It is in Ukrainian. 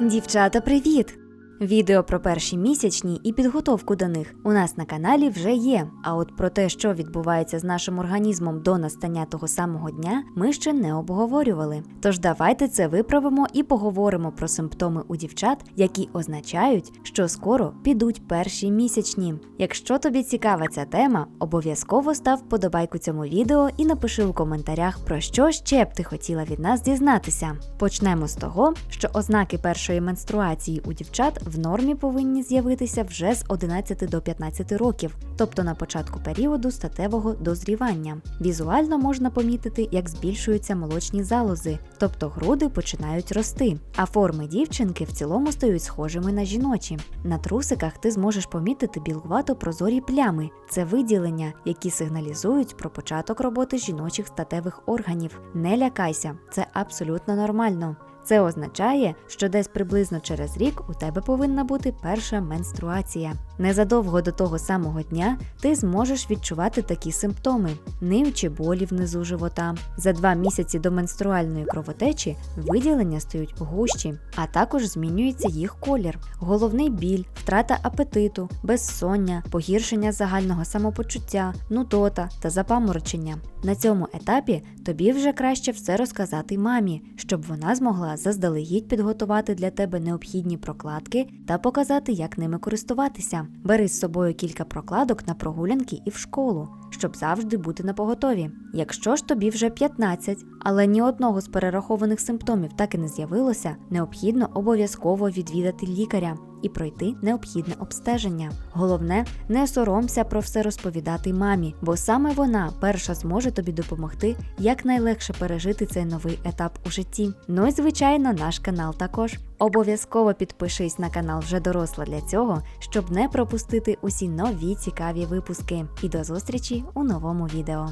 Дівчата, привіт! Відео про перші місячні і підготовку до них у нас на каналі вже є. А от про те, що відбувається з нашим організмом до настання того самого дня, ми ще не обговорювали. Тож давайте це виправимо і поговоримо про симптоми у дівчат, які означають, що скоро підуть перші місячні. Якщо тобі цікава ця тема, обов'язково став вподобайку цьому відео і напиши у коментарях, про що ще б ти хотіла від нас дізнатися. Почнемо з того, що ознаки першої менструації у дівчат в нормі повинні з'явитися вже з 11 до 15 років, тобто на початку періоду статевого дозрівання. Візуально можна помітити, як збільшуються молочні залози, тобто груди починають рости, а форми дівчинки в цілому стають схожими на жіночі. На трусиках ти зможеш помітити білувато прозорі плями. Це виділення, які сигналізують про початок роботи жіночих статевих органів. Не лякайся, це абсолютно нормально. Це означає, що десь приблизно через рік у тебе повинна бути перша менструація. Незадовго до того самого дня ти зможеш відчувати такі симптоми: нив чи болі внизу живота. За два місяці до менструальної кровотечі виділення стають гущі, а також змінюється їх колір, головний біль, втрата апетиту, безсоння, погіршення загального самопочуття, нудота та запаморочення. На цьому етапі тобі вже краще все розказати мамі, щоб вона змогла заздалегідь підготувати для тебе необхідні прокладки та показати, як ними користуватися. Бери з собою кілька прокладок на прогулянки і в школу, щоб завжди бути на поготові. Якщо ж тобі вже 15, але ні одного з перерахованих симптомів так і не з'явилося, необхідно обов'язково відвідати лікаря і пройти необхідне обстеження. Головне, не соромся про все розповідати мамі, бо саме вона перша зможе тобі допомогти якнайлегше пережити цей новий етап у житті. Ну і звичайно, наш канал також. Обов'язково підпишись на канал вже доросла для цього, щоб не пропустити усі нові цікаві випуски. І до зустрічі у новому відео.